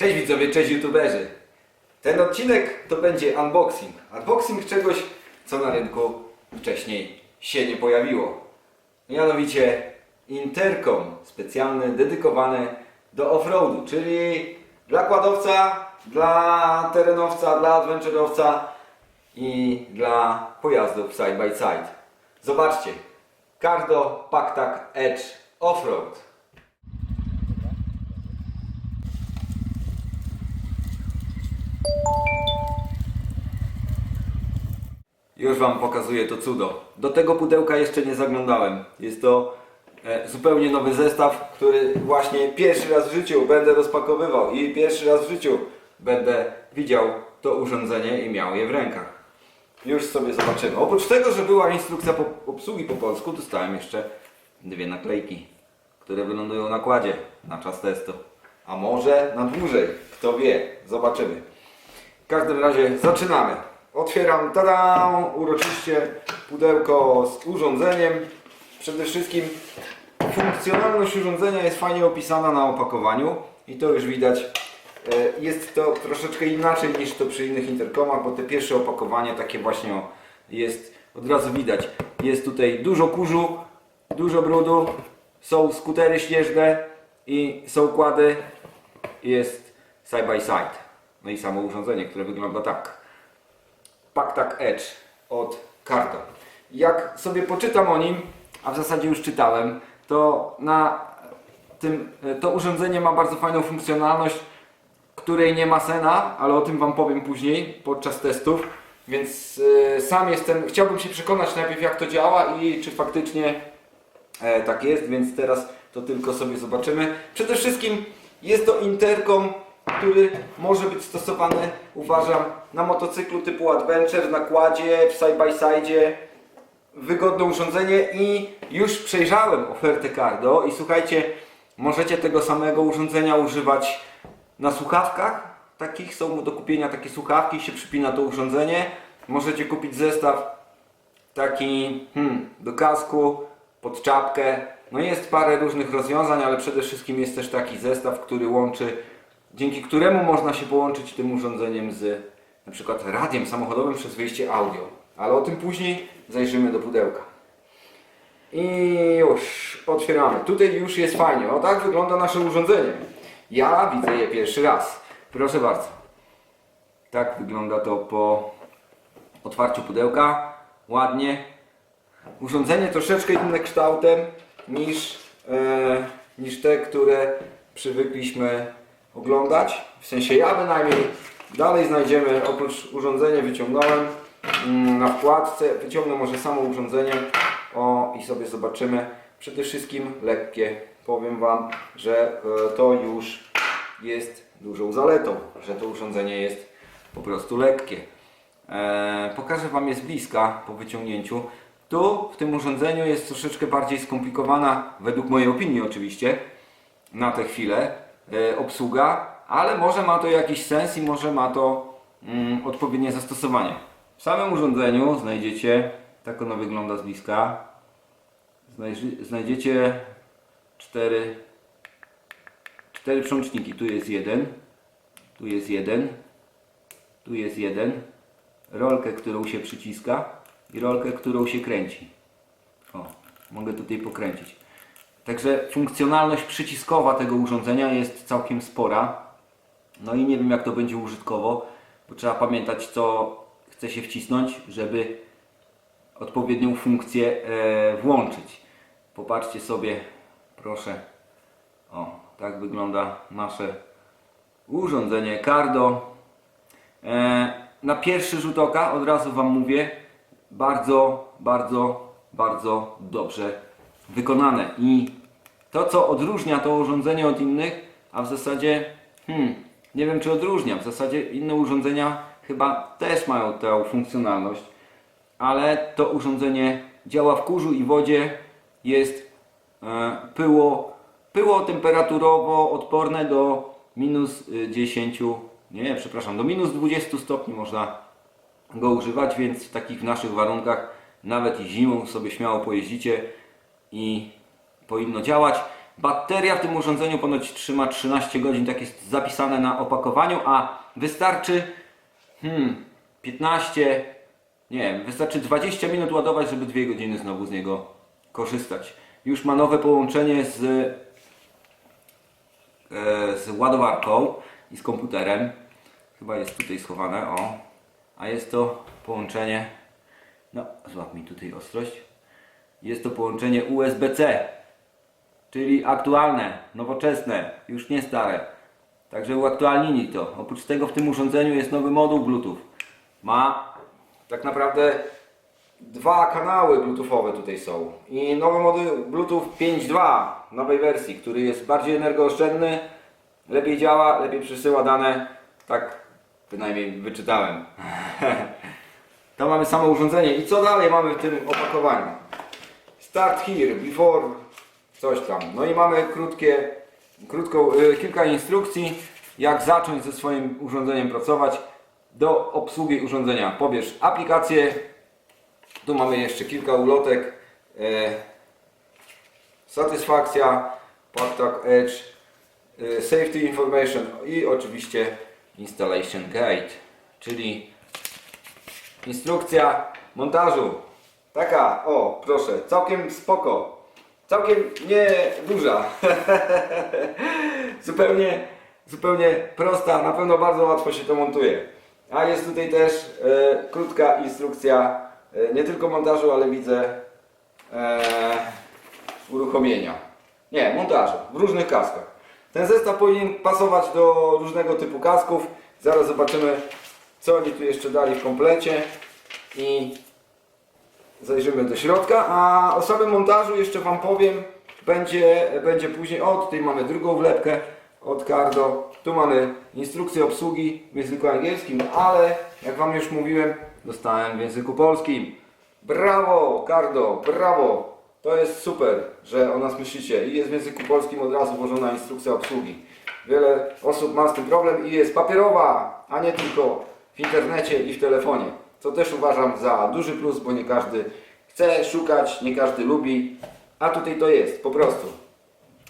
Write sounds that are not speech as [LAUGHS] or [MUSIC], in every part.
Cześć widzowie, cześć youtuberzy. Ten odcinek to będzie unboxing. Unboxing czegoś, co na rynku wcześniej się nie pojawiło. Mianowicie interkom specjalny, dedykowany do offroadu, czyli dla kładowca, dla terenowca, dla adventure'owca i dla pojazdów side by side. Zobaczcie, Cardo Pactac Edge Offroad. Już Wam pokazuję to cudo. Do tego pudełka jeszcze nie zaglądałem. Jest to e, zupełnie nowy zestaw, który właśnie pierwszy raz w życiu będę rozpakowywał i pierwszy raz w życiu będę widział to urządzenie i miał je w rękach. Już sobie zobaczymy. Oprócz tego, że była instrukcja obsługi po polsku, dostałem jeszcze dwie naklejki, które wylądują na kładzie na czas testu. A może na dłużej, kto wie, zobaczymy. W każdym razie zaczynamy. Otwieram, tada, uroczyście pudełko z urządzeniem. Przede wszystkim funkcjonalność urządzenia jest fajnie opisana na opakowaniu i to już widać. E, Jest to troszeczkę inaczej niż to przy innych interkomach, bo te pierwsze opakowanie takie właśnie jest od razu widać. Jest tutaj dużo kurzu, dużo brudu, są skutery śnieżne i są kłady, jest side by side. No i samo urządzenie, które wygląda tak. Pactac Edge od Cardo. Jak sobie poczytam o nim, a w zasadzie już czytałem, to na tym, to urządzenie ma bardzo fajną funkcjonalność, której nie ma Sena, ale o tym Wam powiem później podczas testów. Więc e, sam jestem, chciałbym się przekonać najpierw jak to działa i czy faktycznie e, tak jest, więc teraz to tylko sobie zobaczymy. Przede wszystkim jest to interkom, który może być stosowany, uważam, na motocyklu typu Adventure, na kładzie, w side by side. Wygodne urządzenie i już przejrzałem ofertę Cardo i słuchajcie, możecie tego samego urządzenia używać na słuchawkach. Takich są do kupienia takie słuchawki, się przypina to urządzenie. Możecie kupić zestaw taki hmm, do kasku, pod czapkę. No jest parę różnych rozwiązań, ale przede wszystkim jest też taki zestaw, który łączy, dzięki któremu można się połączyć tym urządzeniem z na przykład radiem samochodowym przez wyjście audio. Ale o tym później zajrzymy do pudełka. I już otwieramy. Tutaj już jest fajnie. O tak wygląda nasze urządzenie. Ja widzę je pierwszy raz. Proszę bardzo. Tak wygląda to po otwarciu pudełka. Ładnie. Urządzenie troszeczkę inne kształtem niż, e, niż te, które przywykliśmy oglądać. W sensie ja bynajmniej. Dalej znajdziemy, oprócz urządzenia wyciągnąłem mm, na wkładce, wyciągnę może samo urządzenie o, i sobie zobaczymy. Przede wszystkim lekkie. Powiem Wam, że e, to już jest dużą zaletą, że to urządzenie jest po prostu lekkie. E, pokażę Wam je z bliska po wyciągnięciu. Tu w tym urządzeniu jest troszeczkę bardziej skomplikowana, według mojej opinii oczywiście, na tę chwilę obsługa, ale może ma to jakiś sens i może ma to mm, odpowiednie zastosowanie. W samym urządzeniu znajdziecie, tak ono wygląda z bliska, znajdzie- znajdziecie cztery, cztery przełączniki. Tu jest jeden, tu jest jeden, tu jest jeden, rolkę, którą się przyciska i rolkę, którą się kręci. O, mogę tutaj pokręcić. Także funkcjonalność przyciskowa tego urządzenia jest całkiem spora. No i nie wiem jak to będzie użytkowo, bo trzeba pamiętać co chce się wcisnąć, żeby odpowiednią funkcję e, włączyć. Popatrzcie sobie, proszę. O, tak wygląda nasze urządzenie Cardo. E, na pierwszy rzut oka, od razu Wam mówię, bardzo, bardzo, bardzo dobrze wykonane. I to, co odróżnia to urządzenie od innych, a w zasadzie, hmm, nie wiem czy odróżnia, w zasadzie inne urządzenia chyba też mają tę funkcjonalność, ale to urządzenie działa w kurzu i wodzie, jest e, pyło, pyło temperaturowo odporne do minus y, 10, nie, przepraszam, do minus 20 stopni można go używać, więc w takich naszych warunkach nawet i zimą sobie śmiało pojeździcie i powinno działać. Bateria w tym urządzeniu ponoć trzyma 13 godzin, tak jest zapisane na opakowaniu, a wystarczy hmm, 15, nie wiem, wystarczy 20 minut ładować, żeby 2 godziny znowu z niego korzystać. Już ma nowe połączenie z, e, z ładowarką i z komputerem. Chyba jest tutaj schowane, o. A jest to połączenie, no złap mi tutaj ostrość. Jest to połączenie USB-C, czyli aktualne, nowoczesne, już nie stare. Także uaktualnili to. Oprócz tego w tym urządzeniu jest nowy moduł Bluetooth. Ma tak naprawdę dwa kanały Bluetoothowe tutaj są. I nowy moduł Bluetooth 5.2 nowej wersji, który jest bardziej energooszczędny, lepiej działa, lepiej przesyła dane. Tak bynajmniej wyczytałem. [LAUGHS] to mamy samo urządzenie. I co dalej mamy w tym opakowaniu? Start here, before coś tam. No i mamy krótkie, krótką, y, kilka instrukcji, jak zacząć ze swoim urządzeniem pracować. Do obsługi urządzenia pobierz aplikację. Tu mamy jeszcze kilka ulotek. E, satysfakcja, Paktak Edge, e, Safety Information i oczywiście Installation Guide, czyli instrukcja montażu. Taka, o proszę, całkiem spoko. Całkiem nie duża. [LAUGHS] zupełnie, zupełnie prosta, na pewno bardzo łatwo się to montuje. A jest tutaj też e, krótka instrukcja e, nie tylko montażu, ale widzę e, uruchomienia. Nie, montażu w różnych kaskach. Ten zestaw powinien pasować do różnego typu kasków. Zaraz zobaczymy, co oni tu jeszcze dali w komplecie i zajrzymy do środka. A o samym montażu jeszcze Wam powiem, będzie, będzie później. O, tutaj mamy drugą wlepkę od Cardo. Tu mamy instrukcję obsługi w języku angielskim, ale jak Wam już mówiłem, dostałem w języku polskim. Brawo, Cardo, brawo! To jest super, że o nas myślicie i jest w języku polskim od razu włożona instrukcja obsługi. Wiele osób ma z tym problem i jest papierowa, a nie tylko w internecie i w telefonie. Co też uważam za duży plus, bo nie każdy chce szukać, nie każdy lubi, a tutaj to jest, po prostu.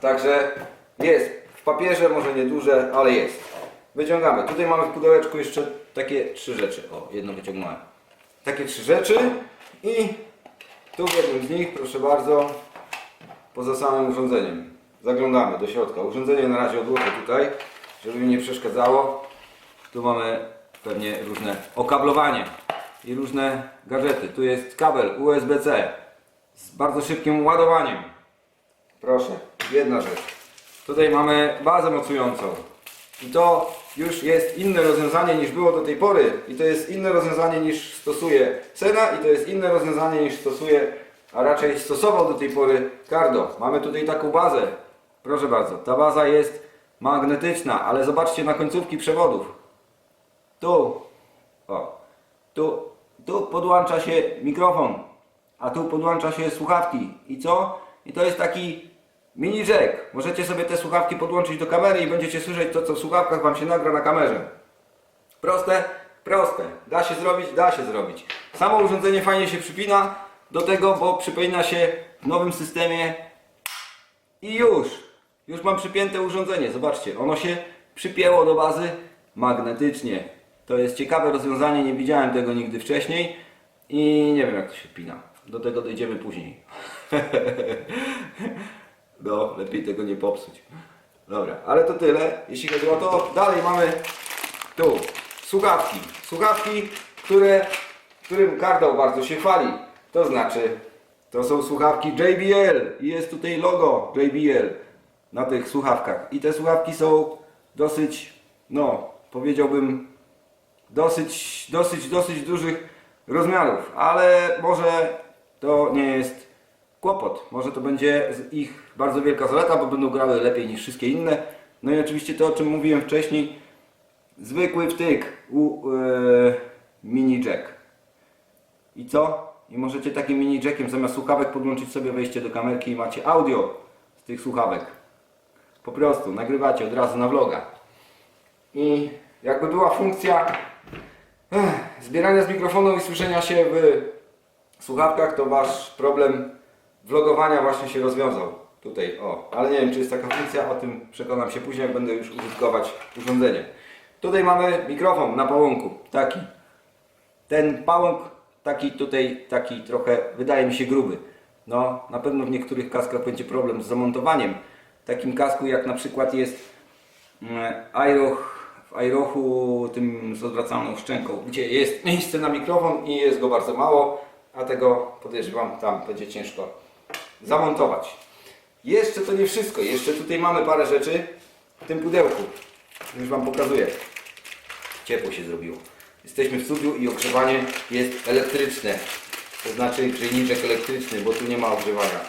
Także jest w papierze, może nie duże, ale jest. Wyciągamy. Tutaj mamy w pudełeczku jeszcze takie trzy rzeczy. O, jedno wyciągnąłem. Takie trzy rzeczy i tu w jednym z nich, proszę bardzo, poza samym urządzeniem. Zaglądamy do środka. Urządzenie na razie odłożę tutaj, żeby mi nie przeszkadzało. Tu mamy pewnie różne okablowanie i różne gadżety. Tu jest kabel USB-C z bardzo szybkim ładowaniem. Proszę, jedna rzecz. Tutaj mamy bazę mocującą. I to już jest inne rozwiązanie niż było do tej pory. I to jest inne rozwiązanie niż stosuje Sena i to jest inne rozwiązanie niż stosuje, a raczej stosował do tej pory Cardo. Mamy tutaj taką bazę. Proszę bardzo, ta baza jest magnetyczna, ale zobaczcie na końcówki przewodów. Tu, o, tu, tu podłącza się mikrofon, a tu podłącza się słuchawki. I co? I to jest taki mini jack. Możecie sobie te słuchawki podłączyć do kamery i będziecie słyszeć to, co w słuchawkach Wam się nagra na kamerze. Proste? Proste. Da się zrobić? Da się zrobić. Samo urządzenie fajnie się przypina do tego, bo przypina się w nowym systemie i już. Już mam przypięte urządzenie. Zobaczcie, ono się przypięło do bazy magnetycznie. To jest ciekawe rozwiązanie, nie widziałem tego nigdy wcześniej i nie wiem jak to się pina. Do tego dojdziemy później. [LAUGHS] No, lepiej tego nie popsuć. Dobra, ale to tyle, jeśli chodzi o to. Dalej mamy tu słuchawki. Słuchawki, które, którym Kardał bardzo się chwali. To znaczy, to są słuchawki JBL i jest tutaj logo JBL na tych słuchawkach. I te słuchawki są dosyć, no, powiedziałbym, dosyć, dosyć, dosyć dużych rozmiarów, ale może to nie jest kłopot. Może to będzie ich bardzo wielka zaleta, bo będą grały lepiej niż wszystkie inne. No i oczywiście to, o czym mówiłem wcześniej, zwykły wtyk u e, mini jack. I co? I możecie takim mini jackiem zamiast słuchawek podłączyć sobie wejście do kamerki i macie audio z tych słuchawek. Po prostu nagrywacie od razu na vloga. I jakby była funkcja ech, zbierania z mikrofonu i słyszenia się w słuchawkach, to wasz problem vlogowania właśnie się rozwiązał. Tutaj, o, ale nie wiem czy jest taka funkcja, o tym przekonam się później, jak będę już użytkować urządzenie. Tutaj mamy mikrofon na pałąku, taki. Ten pałąk taki tutaj, taki trochę, wydaje mi się gruby. No, na pewno w niektórych kaskach będzie problem z zamontowaniem. W takim kasku jak na przykład jest mm, Aeroch, w Aerochu tym z odwracalną szczęką, gdzie jest miejsce na mikrofon i jest go bardzo mało, a tego podejrzewam tam będzie ciężko zamontować. Jeszcze to nie wszystko, jeszcze tutaj mamy parę rzeczy w tym pudełku. Już Wam pokazuję. Ciepło się zrobiło. Jesteśmy w studiu i ogrzewanie jest elektryczne. To znaczy grzejniczek elektryczny, bo tu nie ma ogrzewania.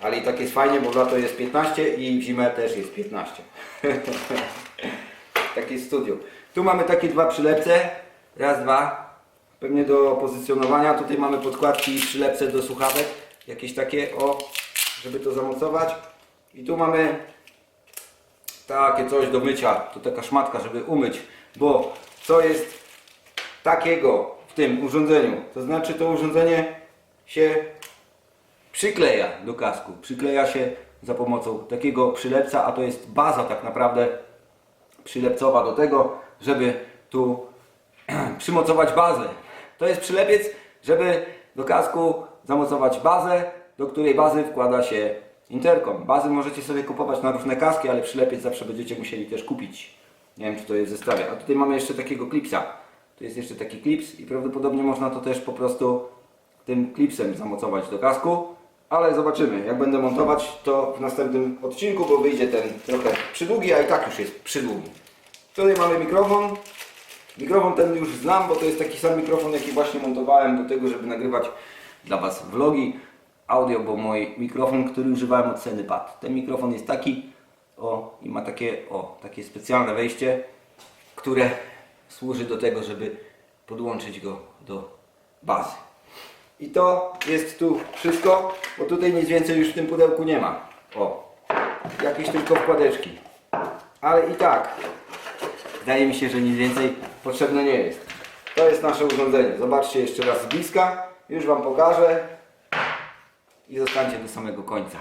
Ale i tak jest fajnie, bo w lato jest 15 i w zimę też jest 15. [LAUGHS] Takie studio. Tu mamy takie dwa przylepce. Raz, dwa. Pewnie do pozycjonowania. Tutaj mamy podkładki i przylepce do słuchawek. Jakieś takie, o, żeby to zamocować. I tu mamy takie coś do mycia. To taka szmatka, żeby umyć. Bo co jest takiego w tym urządzeniu? To znaczy to urządzenie się przykleja do kasku. Przykleja się za pomocą takiego przylepca, a to jest baza tak naprawdę przylepcowa do tego, żeby tu [CLEARS THROAT] przymocować bazę. To jest przylepiec, żeby do kasku zamocować bazę, do której bazy wkłada się interkom. Bazy możecie sobie kupować na różne kaski, ale przylepiec zawsze będziecie musieli też kupić. Nie wiem, czy to jest w zestawie. A tutaj mamy jeszcze takiego klipsa. Tu jest jeszcze taki klips i prawdopodobnie można to też po prostu tym klipsem zamocować do kasku. Ale zobaczymy, jak będę montować to w następnym odcinku, bo wyjdzie ten trochę przydługi, a i tak już jest przydługi. Tutaj mamy mikrofon. Mikrofon ten już znam, bo to jest taki sam mikrofon, jaki właśnie montowałem do tego, żeby nagrywać dla Was vlogi audio, bo mój mikrofon, który używałem od Pad. Ten mikrofon jest taki, o, i ma takie, o, takie specjalne wejście, które służy do tego, żeby podłączyć go do bazy. I to jest tu wszystko, bo tutaj nic więcej już w tym pudełku nie ma. O, jakieś tylko wkładeczki. Ale i tak, wydaje mi się, że nic więcej potrzebne nie jest. To jest nasze urządzenie. Zobaczcie jeszcze raz z bliska. Już Wam pokażę. I zostańcie do samego końca.